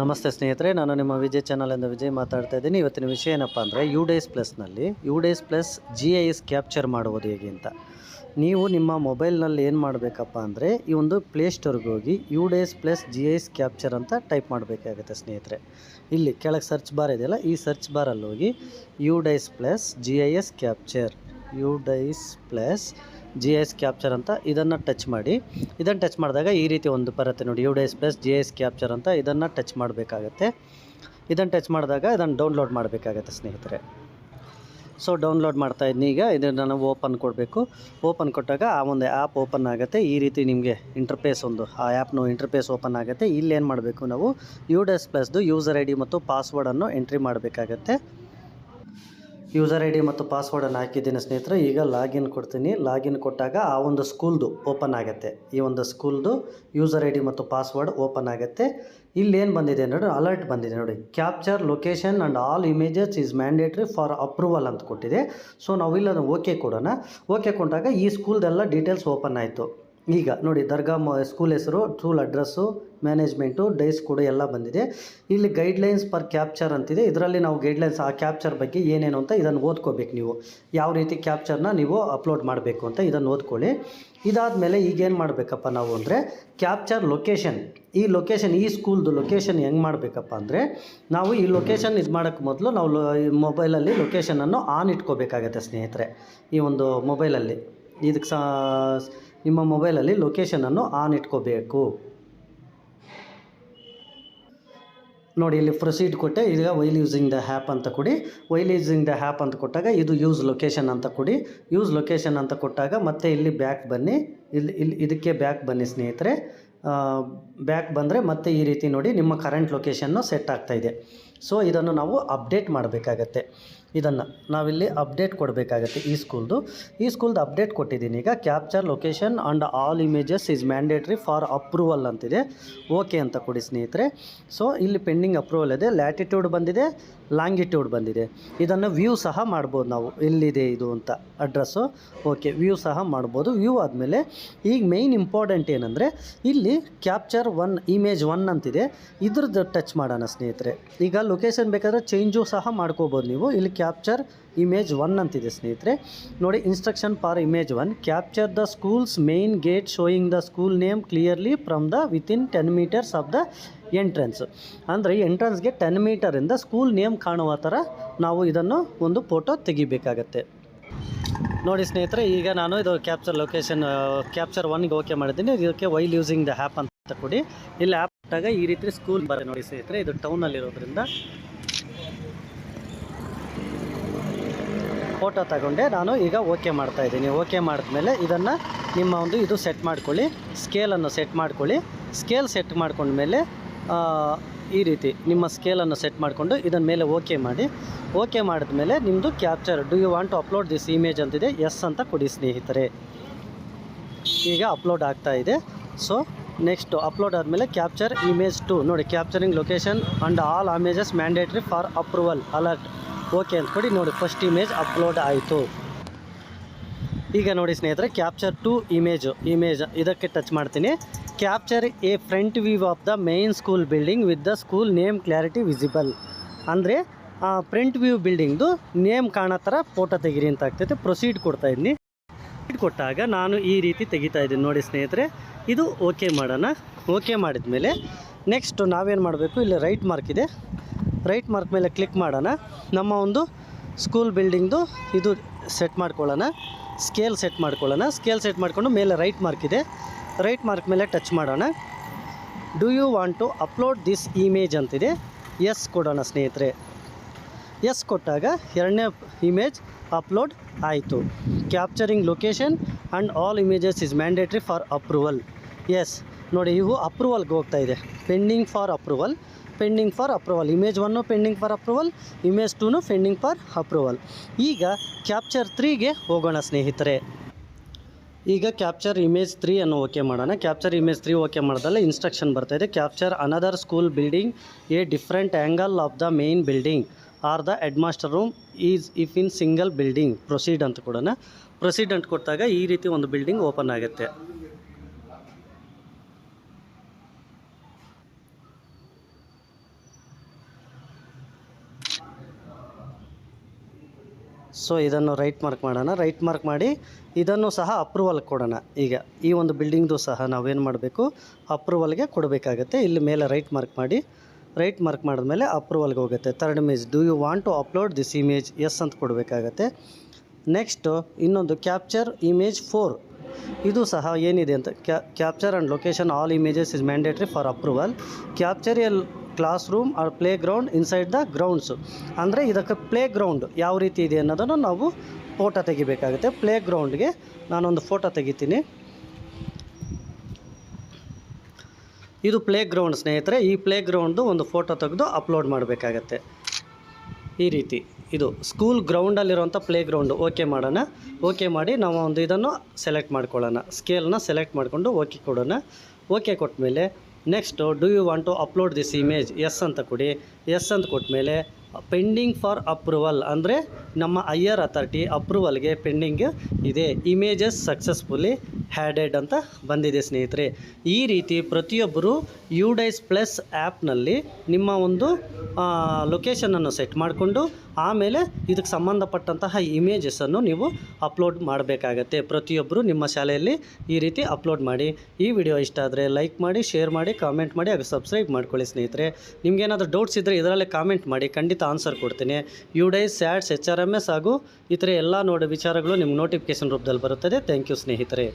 ನಮಸ್ತೆ ಸ್ನೇಹಿತರೆ, ನಾನು ನಿಮ್ಮ ವಿಜಯ್ ಚಾನಲಿಂದ ವಿಜಯ್ ಮಾತಾಡ್ತಾ ಇದ್ದೀನಿ. ಇವತ್ತಿನ ವಿಷಯ ಏನಪ್ಪ ಅಂದರೆ you days ಪ್ಲಸ್ನಲ್ಲಿ UDISE plus G I S capture ಮಾಡುವುದು ಹೇಗೆ ಅಂತ. ನೀವು ನಿಮ್ಮ ಮೊಬೈಲ್ನಲ್ಲಿ ಏನು ಮಾಡಬೇಕಪ್ಪ ಅಂದರೆ ಈ ಒಂದು ಪ್ಲೇಸ್ಟೋರ್ಗೆ ಹೋಗಿ UDISE plus G I S capture ಅಂತ ಟೈಪ್ ಮಾಡಬೇಕಾಗುತ್ತೆ ಸ್ನೇಹಿತರೆ. ಇಲ್ಲಿ ಕೆಳಗೆ ಸರ್ಚ್ ಬಾರ್ ಇದೆಯಲ್ಲ, ಈ ಸರ್ಚ್ ಬಾರಲ್ಲಿ ಹೋಗಿ UDISE plus G I S capture UDISE plus G S capture ಅಂತ ಇದನ್ನು ಟಚ್ ಮಾಡಿ. ಇದನ್ನು ಟಚ್ ಮಾಡಿದಾಗ ಈ ರೀತಿ ಒಂದು ಬರುತ್ತೆ ನೋಡಿ. UDISE plus G S capture ಅಂತ ಇದನ್ನು ಟಚ್ ಮಾಡಬೇಕಾಗತ್ತೆ. ಇದನ್ನು ಟಚ್ ಮಾಡಿದಾಗ ಇದನ್ನು ಡೌನ್ಲೋಡ್ ಮಾಡಬೇಕಾಗತ್ತೆ ಸ್ನೇಹಿತರೆ. ಸೊ ಡೌನ್ಲೋಡ್ ಮಾಡ್ತಾ ಇದ್ದೀನಿ ಈಗ. ಇದನ್ನು ನಾವು ಓಪನ್ ಕೊಡಬೇಕು. ಓಪನ್ ಕೊಟ್ಟಾಗ ಆ ಒಂದು ಆ್ಯಪ್ ಓಪನ್ ಆಗುತ್ತೆ. ಈ ರೀತಿ ನಿಮಗೆ ಇಂಟರ್ಫೇಸ್ ಒಂದು, ಆ ಆ್ಯಪ್ನ ಇಂಟರ್ಫೇಸ್ ಓಪನ್ ಆಗುತ್ತೆ. ಇಲ್ಲೇನು ಮಾಡಬೇಕು ನಾವು? ಯು ಡಸ್ ಪ್ಲಸ್ದು ಯೂಸರ್ ಐ ಡಿ ಮತ್ತು ಪಾಸ್ವರ್ಡನ್ನು ಎಂಟ್ರಿ ಮಾಡಬೇಕಾಗತ್ತೆ. ಯೂಸರ್ ಐ ಡಿ ಮತ್ತು ಪಾಸ್ವರ್ಡನ್ನು ಹಾಕಿದ್ದೀನಿ ಸ್ನೇಹಿತರೆ, ಈಗ ಲಾಗಿನ್ ಕೊಡ್ತೀನಿ. ಲಾಗಿನ್ ಕೊಟ್ಟಾಗ ಆ ಒಂದು ಸ್ಕೂಲ್ದು ಓಪನ್ ಆಗುತ್ತೆ. ಈ ಒಂದು ಸ್ಕೂಲ್ದು ಯೂಸರ್ ಐ ಡಿ ಮತ್ತು ಪಾಸ್ವರ್ಡ್ ಓಪನ್ ಆಗುತ್ತೆ. ಇಲ್ಲಿ ಏನು ಬಂದಿದೆ ನೋಡಿ, ಅಲರ್ಟ್ ಬಂದಿದೆ ನೋಡಿ. Capture location and all images is mandatory for approval ಅಂತ ಕೊಟ್ಟಿದೆ. ಸೊ ನಾವು ಇಲ್ಲ ಓಕೆ ಕೊಡೋಣ. ಓಕೆ ಕೊಟ್ಟಾಗ ಈ ಸ್ಕೂಲ್ದೆಲ್ಲ ಡೀಟೇಲ್ಸ್ ಓಪನ್ ಆಯಿತು. ಈಗ ನೋಡಿ ದರ್ಗಾ ಮ ಸ್ಕೂಲ್ ಹೆಸರು ಸ್ಕೂಲ್ ಅಡ್ರೆಸ್ಸು ಮ್ಯಾನೇಜ್ಮೆಂಟು ಡೈಸ್ ಕೂಡ ಎಲ್ಲ ಬಂದಿದೆ. ಇಲ್ಲಿ ಗೈಡ್ಲೈನ್ಸ್ ಪರ್ ಕ್ಯಾಪ್ಚರ್ ಅಂತಿದೆ. ಇದರಲ್ಲಿ ನಾವು ಗೈಡ್ಲೈನ್ಸ್ ಆ ಕ್ಯಾಪ್ಚರ್ ಬಗ್ಗೆ ಏನೇನು ಅಂತ ಇದನ್ನು ಓದ್ಕೋಬೇಕು ನೀವು. ಯಾವ ರೀತಿ ಕ್ಯಾಪ್ಚರ್ನ ನೀವು ಅಪ್ಲೋಡ್ ಮಾಡಬೇಕು ಅಂತ ಇದನ್ನು ಓದ್ಕೊಳ್ಳಿ. ಇದಾದ ಇದಾದಮೇಲೆ ಈಗೇನು ಮಾಡಬೇಕಪ್ಪ ನಾವು ಅಂದರೆ ಕ್ಯಾಪ್ಚರ್ ಲೊಕೇಶನ್ ಈ ಲೊಕೇಶನ್ ಈ ಸ್ಕೂಲ್ದು ಲೊಕೇಶನ್ ಹೆಂಗೆ ಮಾಡಬೇಕಪ್ಪ ಅಂದರೆ, ನಾವು ಈ ಲೊಕೇಶನ್ ಇದು ಮಾಡೋಕ್ಕೆ ಮೊದಲು ನಾವು ಮೊಬೈಲಲ್ಲಿ ಲೊಕೇಶನನ್ನು ಆನ್ ಇಟ್ಕೋಬೇಕಾಗತ್ತೆ ಸ್ನೇಹಿತರೆ. ಈ ಒಂದು ಮೊಬೈಲಲ್ಲಿ ಇದಕ್ಕೆ ಸಾ ನಿಮ್ಮ ಮೊಬೈಲಲ್ಲಿ ಲೊಕೇಶನನ್ನು ಆನ್ ಇಟ್ಕೋಬೇಕು. ನೋಡಿ, ಇಲ್ಲಿ ಪ್ರೊಸೀಡ್ ಕೊಟ್ಟೆ. ಈಗ ವೈಲ್ ಯೂಸಿಂಗ್ ದ ಹ್ಯಾಪ್ ಅಂತ ಕೊಡಿ. ವೈಲ್ ಯೂಸಿಂಗ್ ದ ಹ್ಯಾಪ್ ಅಂತ ಕೊಟ್ಟಾಗ ಇದು ಯೂಸ್ ಲೊಕೇಶನ್ ಅಂತ ಕೊಡಿ. ಯೂಸ್ ಲೊಕೇಶನ್ ಅಂತ ಕೊಟ್ಟಾಗ ಮತ್ತೆ ಇಲ್ಲಿ ಬ್ಯಾಕ್ ಬನ್ನಿ. ಇಲ್ಲಿ ಇದಕ್ಕೆ ಬ್ಯಾಕ್ ಬನ್ನಿ ಸ್ನೇಹಿತರೆ. ಬ್ಯಾಕ್ ಬಂದರೆ ಮತ್ತೆ ಈ ರೀತಿ ನೋಡಿ ನಿಮ್ಮ ಕರೆಂಟ್ ಲೊಕೇಶನ್ನು ಸೆಟ್ ಆಗ್ತಾ ಇದೆ. ಸೊ ಇದನ್ನು ನಾವು ಅಪ್ಡೇಟ್ ಮಾಡಬೇಕಾಗತ್ತೆ. ಇದನ್ನು ನಾವಿಲ್ಲಿ ಅಪ್ಡೇಟ್ ಕೊಡಬೇಕಾಗತ್ತೆ ಈ ಸ್ಕೂಲ್ದು. ಈ ಸ್ಕೂಲ್ದು ಅಪ್ಡೇಟ್ ಕೊಟ್ಟಿದ್ದೀನಿ. ಈಗ capture location and all images is mandatory for approval ಅಂತಿದೆ. ಓಕೆ ಅಂತ ಕೊಡಿ ಸ್ನೇಹಿತರೆ. ಸೊ ಇಲ್ಲಿ ಪೆಂಡಿಂಗ್ ಅಪ್ರೂವಲ್ ಇದೆ. ಲ್ಯಾಟಿಟ್ಯೂಡ್ ಬಂದಿದೆ. ಲಾಂಗಿಟ್ಯೂಡ್ ಬಂದಿದೆ. ಇದನ್ನು ವ್ಯೂ ಸಹ ಮಾಡ್ಬೋದು ನಾವು. ಎಲ್ಲಿದೆ ಇದು ಅಂತ ಅಡ್ರೆಸ್ಸು. ಓಕೆ, ವ್ಯೂ ಸಹ ಮಾಡ್ಬೋದು. ವ್ಯೂ ಆದಮೇಲೆ ಈಗ ಮೇಯ್ನ್ ಇಂಪಾರ್ಟೆಂಟ್ ಏನಂದರೆ ಇಲ್ಲಿ ಕ್ಯಾಪ್ಚರ್ ಒನ್, ಇಮೇಜ್ ಒನ್ ಅಂತಿದೆ. ಇದ್ರದ್ದು ಟಚ್ ಮಾಡೋಣ ಸ್ನೇಹಿತರೆ. ಈಗ ಲೊಕೇಶನ್ ಬೇಕಾದರೆ ಚೇಂಜು ಸಹ ಮಾಡ್ಕೋಬೋದು ನೀವು. ಇಲ್ಲಿ ಕ್ಯಾಪ್ಚರ್ ಇಮೇಜ್ ಒನ್ ಅಂತಿದೆ ಸ್ನೇಹಿತರೆ. ನೋಡಿ instruction for image one capture the school's main gate showing the school name clearly from the within ten metres of the entrance ಅಂದರೆ ಎಂಟ್ರೆನ್ಸ್ಗೆ ಟೆನ್ ಮೀಟರಿಂದ ಸ್ಕೂಲ್ ನೇಮ್ ಕಾಣುವ ಥರ ನಾವು ಇದನ್ನು ಒಂದು ಫೋಟೋ ತೆಗಿಬೇಕಾಗತ್ತೆ. ನೋಡಿ ಸ್ನೇಹಿತರೆ, ಈಗ ನಾನು ಇದು ಕ್ಯಾಪ್ಚರ್ ಲೊಕೇಶನ್ ಕ್ಯಾಪ್ಚರ್ ಒನ್ಗೆ ಓಕೆ ಮಾಡಿದ್ದೀನಿ. ಇದಕ್ಕೆ ವೈಲ್ ಯೂಸಿಂಗ್ ದ ಆ್ಯಪ್ ಅಂತ ಕೊಡಿ. ಇಲ್ಲಿ ಆ್ಯಪ್ ಇಟ್ಟಾಗ ಈ ರೀತಿ ಸ್ಕೂಲ್ ಬರೆ ನೋಡಿ ಸ್ನೇಹಿತರೆ, ಇದು ಟೌನಲ್ಲಿರೋದ್ರಿಂದ ಫೋಟೋ ತಗೊಂಡೆ. ನಾನು ಈಗ ಓಕೆ ಮಾಡ್ತಾ ಇದ್ದೀನಿ. ಓಕೆ ಮಾಡಿದ್ಮೇಲೆ ಇದನ್ನು ನಿಮ್ಮ ಒಂದು ಇದು ಸೆಟ್ ಮಾಡ್ಕೊಳ್ಳಿ. ಸ್ಕೇಲನ್ನು ಸೆಟ್ ಮಾಡ್ಕೊಳ್ಳಿ. ಸ್ಕೇಲ್ ಸೆಟ್ ಮಾಡ್ಕೊಂಡ್ಮೇಲೆ ಈ ರೀತಿ ನಿಮ್ಮ ಸ್ಕೇಲನ್ನು ಸೆಟ್ ಮಾಡಿಕೊಂಡು ಇದನ್ನ ಮೇಲೆ ಓಕೆ ಮಾಡಿ. ಓಕೆ ಮಾಡಿದ ಮೇಲೆ ನಿಮ್ಮದು capture do you want to upload this image ಅಂತಿದೆ? ಎಸ್ ಅಂತ ಕೊಡಿ ಸ್ನೇಹಿತರೆ. ಈಗ ಅಪ್ಲೋಡ್ ಆಗ್ತಾ ಇದೆ. ಸೊ ನೆಕ್ಸ್ಟು ಅಪ್ಲೋಡ್ ಆದಮೇಲೆ ಕ್ಯಾಪ್ಚರ್ ಇಮೇಜ್ ಟು ನೋಡಿ capturing location and all images mandatory for approval alert okay ಅಂತ ಕೊಡಿ. ನೋಡಿ ಫಸ್ಟ್ ಇಮೇಜ್ ಅಪ್ಲೋಡ್ ಆಯಿತು. ಈಗ ನೋಡಿ ಸ್ನೇಹಿತರೆ ಕ್ಯಾಪ್ಚರ್ ಟು ಇಮೇಜು ಇಮೇಜ್ ಇದಕ್ಕೆ ಟಚ್ ಮಾಡ್ತೀನಿ. Capture a front view of the main school building with the school name clarity visible ಅಂದರೆ ಫ್ರಂಟ್ ವ್ಯೂ ಬಿಲ್ಡಿಂಗ್ದು ನೇಮ್ ಕಾಣೋ ಥರ ಫೋಟೋ ತೆಗೀರಿ ಅಂತ ಆಗ್ತೈತೆ. ಪ್ರೊಸೀಡ್ ಕೊಡ್ತಾ ಇದ್ದೀನಿ ಕೊಟ್ಟಾಗ ನಾನು ಈ ರೀತಿ ತೆಗಿತಾ ಇದ್ದೀನಿ ನೋಡಿ ಸ್ನೇಹಿತರೆ. ಇದು ಓಕೆ ಮಾಡೋಣ. ಓಕೆ ಮಾಡಿದ ಮೇಲೆ ನೆಕ್ಸ್ಟ್ ನಾವೇನು ಮಾಡಬೇಕು? ಇಲ್ಲಿ ರೈಟ್ ಮಾರ್ಕ್ ಇದೆ. ರೈಟ್ ಮಾರ್ಕ್ ಮೇಲೆ ಕ್ಲಿಕ್ ಮಾಡೋಣ. ನಮ್ಮ ಒಂದು ಸ್ಕೂಲ್ ಬಿಲ್ಡಿಂಗ್ದು ಇದು ಸೆಟ್ ಮಾಡ್ಕೊಳ್ಳೋಣ. ಸ್ಕೇಲ್ ಸೆಟ್ ಮಾಡ್ಕೊಳ್ಳೋಣ. ಸ್ಕೇಲ್ ಸೆಟ್ ಮಾಡಿಕೊಂಡು ಮೇಲೆ ರೈಟ್ ಮಾರ್ಕ್ ಇದೆ. ರೈಟ್ ಮಾರ್ಕ್ ಮೇಲೆ ಟಚ್ ಮಾಡೋಣ. Do you want to upload this image ಅಂತಿದೆ. ಎಸ್ ಕೊಡೋಣ ಸ್ನೇಹಿತರೆ. ಎಸ್ ಕೊಟ್ಟಾಗ ಎರಡನೇ ಇಮೇಜ್ ಅಪ್ಲೋಡ್ ಆಯಿತು. Capturing location and all images is mandatory for approval yes ನೋಡಿ ಇವು ಅಪ್ರೂವಲ್ಗೆ ಹೋಗ್ತಾ ಇದೆ. Pending for approval pending for approval image one pending for approval image ಟೂನು ಪೆಂಡಿಂಗ್ ಫಾರ್ ಅಪ್ರೂವಲ್ ಈಗ ಕ್ಯಾಪ್ಚರ್ ತ್ರೀಗೆ ಹೋಗೋಣ ಸ್ನೇಹಿತರೆ. ಈಗ ಕ್ಯಾಪ್ಚರ್ ಇಮೇಜ್ ತ್ರೀ ಅನ್ನು ಓಕೆ ಮಾಡೋಣ. ಕ್ಯಾಪ್ಚರ್ ಇಮೇಜ್ ತ್ರೀ ಓಕೆ ಮಾಡಿದಲ್ಲ ಇನ್ಸ್ಟ್ರಕ್ಷನ್ ಬರ್ತಾ ಇದೆ. Capture another school building a different angle of the main building or the headmaster room is if in single building proceed ಅಂತ ಕೊಡೋಣ. ಪ್ರೊಸೀಡ್ ಅಂತ ಕೊಟ್ಟಾಗ ಈ ರೀತಿ ಒಂದು ಬಿಲ್ಡಿಂಗ್ ಓಪನ್ ಆಗುತ್ತೆ. ಸೊ ಇದನ್ನು ರೈಟ್ ಮಾರ್ಕ್ ಮಾಡೋಣ. ರೈಟ್ ಮಾರ್ಕ್ ಮಾಡಿ ಇದನ್ನು ಸಹ ಅಪ್ರೂವಲ್ ಕೊಡೋಣ. ಈಗ ಈ ಒಂದು ಬಿಲ್ಡಿಂಗ್ದು ಸಹ ನಾವೇನು ಮಾಡಬೇಕು? ಅಪ್ರೂವಲ್ಗೆ ಕೊಡಬೇಕಾಗತ್ತೆ. ಇಲ್ಲಿ ಮೇಲೆ ರೈಟ್ ಮಾರ್ಕ್ ಮಾಡಿ ರೈಟ್ ಮಾರ್ಕ್ ಮಾಡಿದ್ಮೇಲೆ ಅಪ್ರೂವಲ್ಗೆ ಹೋಗುತ್ತೆ. Third image do you want to upload this image yes ಅಂತ ಕೊಡಬೇಕಾಗತ್ತೆ. ನೆಕ್ಸ್ಟು ಇನ್ನೊಂದು ಕ್ಯಾಪ್ಚರ್ ಇಮೇಜ್ ಫೋರ್ ಇದು ಸಹ ಏನಿದೆ ಅಂತ capture and location all images is mandatory for approval capture all classroom or playground inside the grounds ಅಂದರೆ ಇದಕ್ಕೆ play ground ಯಾವ ರೀತಿ ಇದೆ ಅನ್ನೋದನ್ನು ನಾವು ಫೋಟೋ ತೆಗಿಬೇಕಾಗುತ್ತೆ. ಪ್ಲೇ ಗ್ರೌಂಡ್ಗೆ ನಾನೊಂದು ಫೋಟೋ ತೆಗಿತೀನಿ. ಇದು ಪ್ಲೇ ಗ್ರೌಂಡ್ ಸ್ನೇಹಿತರೆ, ಈ ಪ್ಲೇ ಗ್ರೌಂಡ್ದು ಒಂದು ಫೋಟೋ ತೆಗೆದು ಅಪ್ಲೋಡ್ ಮಾಡಬೇಕಾಗತ್ತೆ. ಈ ರೀತಿ. ಇದು ಸ್ಕೂಲ್ ಗ್ರೌಂಡಲ್ಲಿರುವಂಥ ಪ್ಲೇ ಗ್ರೌಂಡು ಓಕೆ ಮಾಡೋಣ. ಓಕೆ ಮಾಡಿ ನಾವು ಒಂದು ಇದನ್ನು ಸೆಲೆಕ್ಟ್ ಮಾಡ್ಕೊಳ್ಳೋಣ. ಸ್ಕೇಲ್ನ ಸೆಲೆಕ್ಟ್ ಮಾಡಿಕೊಂಡು ಓಕೆ ಕೊಡೋಣ. Okay ಕೊಟ್ಟಮೇಲೆ next do you want to upload this image yes ಅಂತ ಕೊಡಿ. ಎಸ್ ಅಂತ ಕೊಟ್ಟಮೇಲೆ ಪೆಂಡಿಂಗ್ ಫಾರ್ ಅಪ್ರೂವಲ್ ಅಂದರೆ ನಮ್ಮ ಹೈಯರ್ ಅಥಾರಿಟಿ ಅಪ್ರೂವಲ್ಗೆ ಪೆಂಡಿಂಗ್ ಇದೆ. ಇಮೇಜಸ್ ಸಕ್ಸಸ್ಫುಲಿ ಹ್ಯಾಡೆಡ್ ಅಂತ ಬಂದಿದೆ ಸ್ನೇಹಿತರೆ. ಈ ರೀತಿ ಪ್ರತಿಯೊಬ್ಬರು ಯುಡೈಸ್ ಪ್ಲಸ್ ಆ್ಯಪ್ನಲ್ಲಿ ನಿಮ್ಮ ಒಂದು ಲೊಕೇಶನನ್ನು ಸೆಟ್ ಮಾಡಿಕೊಂಡು ಆಮೇಲೆ ಇದಕ್ಕೆ ಸಂಬಂಧಪಟ್ಟಂತಹ ಇಮೇಜಸನ್ನು ನೀವು ಅಪ್ಲೋಡ್ ಮಾಡಬೇಕಾಗತ್ತೆ. ಪ್ರತಿಯೊಬ್ಬರು ನಿಮ್ಮ ಶಾಲೆಯಲ್ಲಿ ಈ ರೀತಿ ಅಪ್ಲೋಡ್ ಮಾಡಿ. ಈ ವಿಡಿಯೋ ಇಷ್ಟ ಆದರೆ ಲೈಕ್ ಮಾಡಿ ಶೇರ್ ಮಾಡಿ ಕಾಮೆಂಟ್ ಮಾಡಿ, ಹಾಗೂ ಸಬ್ಸ್ಕ್ರೈಬ್ ಮಾಡ್ಕೊಳ್ಳಿ ಸ್ನೇಹಿತರೆ. ನಿಮಗೇನಾದರೂ ಡೌಟ್ಸ್ ಇದ್ದರೆ ಇದರಲ್ಲೇ ಕಾಮೆಂಟ್ ಮಾಡಿ, ಖಂಡಿತ ಆನ್ಸರ್ ಕೊಡ್ತೀನಿ. UDISE SATS H R M S ಹಾಗೂ ಇತರೆ ಎಲ್ಲ ನೋಡೋ ವಿಚಾರಗಳು ನಿಮ್ಗೆ ನೋಟಿಫಿಕೇಷನ್ ರೂಪದಲ್ಲಿ ಬರುತ್ತದೆ. ಥ್ಯಾಂಕ್ ಯು ಸ್ನೇಹಿತರೆ.